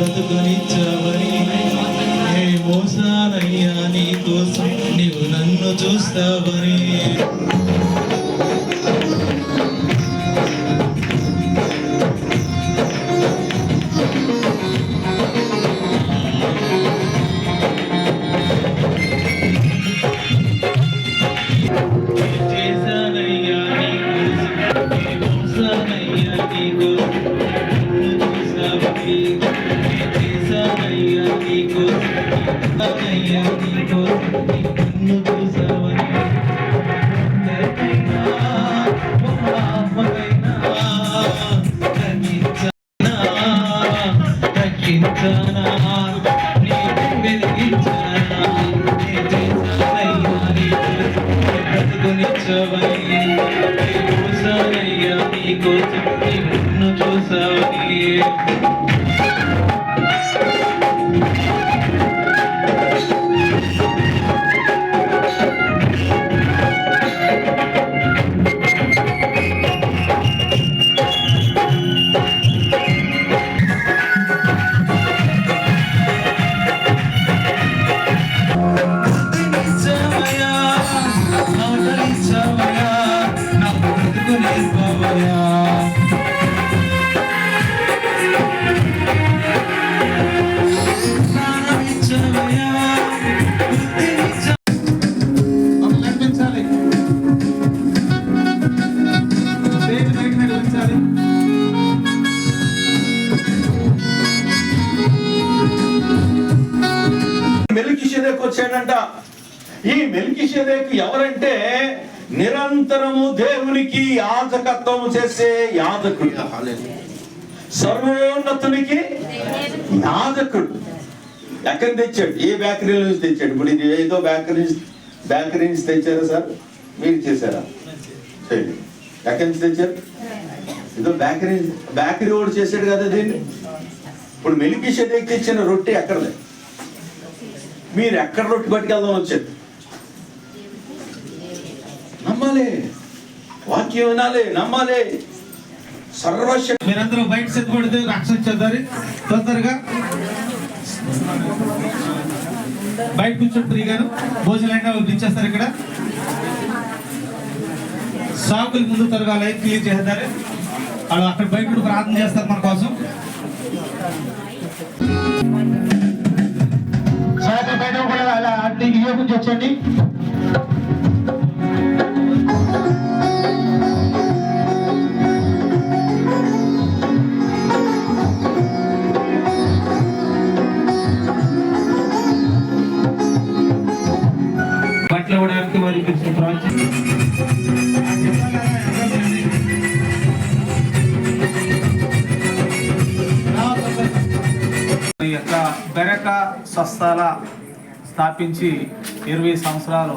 బ్రతుకునిచ్చావని. ఏ మోసానయ్యా నీ కోసం నీవు నన్ను చూస్తావని. బ్రతుకునిచ్చవని నీ చూసానయ్యా నీకోసం నీ నన్ను చూసావని బయట మీద వచ్చాడంట. ఈ మెలికిషేదకు ఎవరంటే నిరంతరము దేవునికి యాజకత్వము చేసే యాజకుడు. సర్వోన్నతునికి యాజకుడు. ఎక్కడ తెచ్చాడు? ఏ బేకరీ నుంచి తెచ్చాడు? ఇప్పుడు ఇది ఏదో బేకరీ బేకరీ నుంచి తెచ్చారా సార్? మీరు చేశారా? ఎక్కడి నుంచి తెచ్చారు? ఏదో బేకరీ బేకరీ వాడు చేశాడు కదా దీన్ని? ఇప్పుడు మెలికి తెచ్చిన రొట్టె ఎక్కడలే మీరు ఎక్కడ రొట్టె పట్టుకెళ్దాం వచ్చారు? నమ్మాలి. వాక్యం వినాలి నమ్మాలి. సర్వశ మీరందరూ బయట సిద్ధపడితే రక్షణ చేద్దారు తొందరగా. బయట కూర్చొని ఫ్రీగాను భోజనం అయినా వాళ్ళు ఇచ్చేస్తారు ఇక్కడ. సాకులు ముందు త్వరగా లైట్ క్లియర్ చేస్తారు వాళ్ళు అక్కడ బయట ప్రార్థన చేస్తారు మన కోసం. సాకులు బయట కూడా అలా అన్ని ఇవ్వకుండా వచ్చండి బెరక స్వస్థాల స్థాపించి ఇరవై సంవత్సరాలు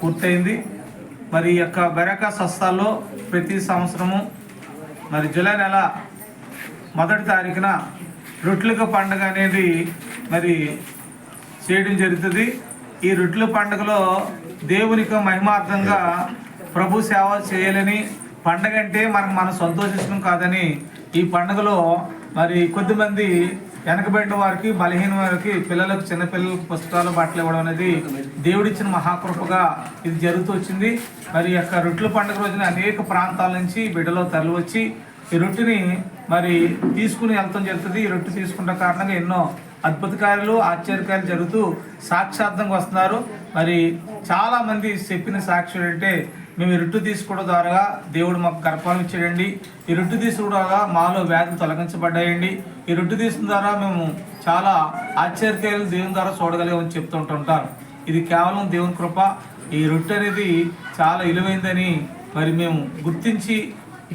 పూర్తయింది. మరి ఈ యొక్క బెరక స్వస్థాల్లో ప్రతి సంవత్సరము మరి జూలై నెల మొదటి తారీఖున రొట్లుక పండుగ అనేది మరి చేయడం జరుగుతుంది. ఈ రొట్టెల పండుగలో దేవునికి మహిమార్థంగా ప్రభు సేవ చేయాలని పండగ అంటే మనకు మనం సంతోషించడం కాదని ఈ పండుగలో మరి కొద్దిమంది వెనకబడిన వారికి బలహీన వారికి పిల్లలకు చిన్నపిల్లలకు పుస్తకాలు బట్టలు ఇవ్వడం అనేది దేవుడిచ్చిన మహాకృపగా ఇది జరుగుతూ వచ్చింది. మరి యొక్క రొట్టెల పండుగ రోజున అనేక ప్రాంతాల నుంచి బిడ్డలో తరలి వచ్చి ఈ రొట్టెని మరి తీసుకుని వెళ్తాం జరుగుతుంది. ఈ రొట్టె తీసుకున్న కారణంగా ఎన్నో అద్భుత కార్యాలు ఆశ్చర్యకార్యాలు జరుగుతూ సాక్షార్థంగా వస్తున్నారు. మరి చాలామంది చెప్పిన సాక్షులు అంటే మేము ఈ తీసుకోవడం ద్వారా దేవుడు మాకు గర్భాలను ఇచ్చాడండి. ఈ రొట్టె తీసుకోవడం ద్వారా మాలో వ్యాధులు తొలగించబడ్డాయండి. ఈ తీసుకున్న ద్వారా మేము చాలా ఆశ్చర్యకార్యాలు దేవుని ద్వారా చూడగలిగామని చెప్తుంటుంటారు ఇది కేవలం దేవుని కృప. ఈ రొట్టె అనేది చాలా విలువైందని మరి మేము గుర్తించి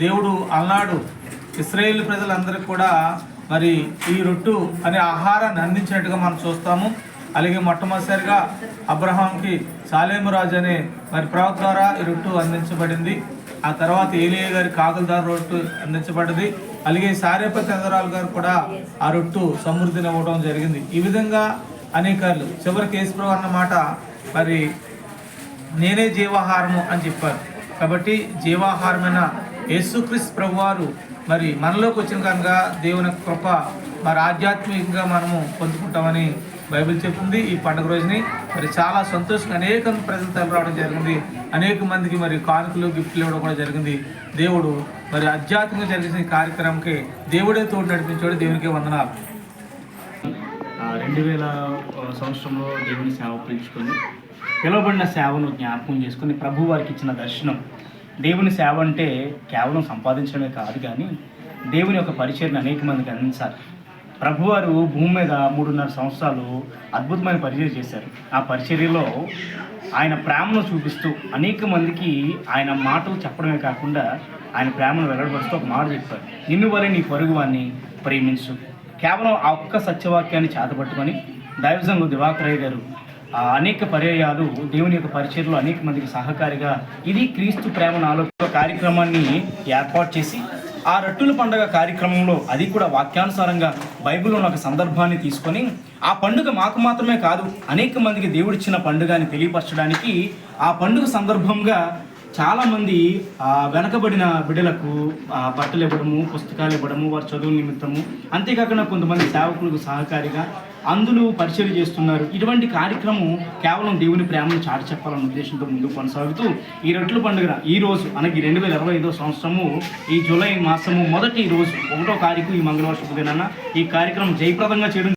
దేవుడు అలనాడు ఇస్రాయేల్ ప్రజలందరికీ కూడా మరి ఈ రొట్టు అనే ఆహారాన్ని అందించినట్టుగా మనం చూస్తాము. అలాగే మొట్టమొదటిసారిగా అబ్రహాంకి సాలేమురాజు అనే మరి ప్రవక్త ద్వారా ఈ రొట్టు అందించబడింది. ఆ తర్వాత ఏలియ గారి కాకులదార రొట్టు అందించబడింది అలాగే సారేపతి చంద్రరావు గారు కూడా ఆ రొట్టు సమృద్ధినివ్వడం జరిగింది. ఈ విధంగా అనేకాలు. చివరికి యేసుప్రభు అన్న మాట మరి నేనే జీవాహారము అని చెప్పారు. కాబట్టి జీవాహారమైన యేసుక్రీస్ ప్రభువారు మరి మనలోకి వచ్చిన కనుక దేవుని కృప మరి ఆధ్యాత్మికంగా మనము పొందుకుంటామని బైబిల్ చెప్తుంది. ఈ పండుగ రోజుని మరి చాలా సంతోషంగా అనేక ప్రజలు తరలి రావడం జరిగింది. అనేక మందికి మరి కానుకలు గిఫ్ట్లు ఇవ్వడం కూడా జరిగింది. దేవుడు మరి ఆధ్యాత్మికంగా జరిగిన కార్యక్రమంకి దేవుడే తోడు నడిపించాడు. దేవునికే వందనాలు. రెండు వేల సంవత్సరంలో దేవుని సేవ పిలుచుకొని పిలువబడిన సేవను జ్ఞాపకం చేసుకుని ప్రభు వారికి ఇచ్చిన దర్శనం. దేవుని సేవ అంటే కేవలం సంపాదించడమే కాదు కానీ దేవుని యొక్క పరిచయను అనేక మందికి అందించాలి. ప్రభువారు భూమి మీద మూడున్నర సంవత్సరాలు అద్భుతమైన పరిచయం చేశారు. ఆ పరిచర్యలో ఆయన ప్రేమను చూపిస్తూ అనేక మందికి ఆయన మాటలు చెప్పడమే కాకుండా ఆయన ప్రేమను వెల్లడపరుస్తూ ఒక మాట చెప్పారు. నిన్ను వరే నీ పొరుగువాన్ని ప్రేమించు. కేవలం ఆ ఒక్క సత్యవాక్యాన్ని చేతపట్టుకొని దైవజంగు దివాకరయ్య గారు ఆ అనేక పర్యాయాలు దేవుని యొక్క పరిచయలో అనేక మందికి సహకారిగా ఇది క్రీస్తు ప్రేమ నాలో కార్యక్రమాన్ని ఏర్పాటు చేసి ఆ రట్టుల పండుగ కార్యక్రమంలో అది కూడా వాక్యానుసారంగా బైబిల్లో ఒక సందర్భాన్ని తీసుకొని ఆ పండుగ మాకు మాత్రమే కాదు అనేక మందికి దేవుడిచ్చిన పండుగ అని తెలియపరచడానికి ఆ పండుగ సందర్భంగా చాలామంది వెనకబడిన బిడ్డలకు బట్టలు ఇవ్వడము పుస్తకాలు ఇవ్వడము వారి చదువు నిమిత్తము అంతేకాకుండా కొంతమంది సేవకులకు సహకారిగా అందులో పరిచయం చేస్తున్నారు. ఇటువంటి కార్యక్రమం కేవలం దేవుని ప్రేమను చాటి చెప్పాలన్న ఉద్దేశంతో ముందుకు కొనసాగుతూ ఈ రొట్టెల పండుగ ఈ రోజు అనగా రెండు వేల ఇరవై ఐదో సంవత్సరము ఈ జూలై మాసము మొదటి రోజు ఒకటో తారీఖు ఈ మంగళవారం శుభదినాన ఈ కార్యక్రమం జయప్రదంగా చేయడం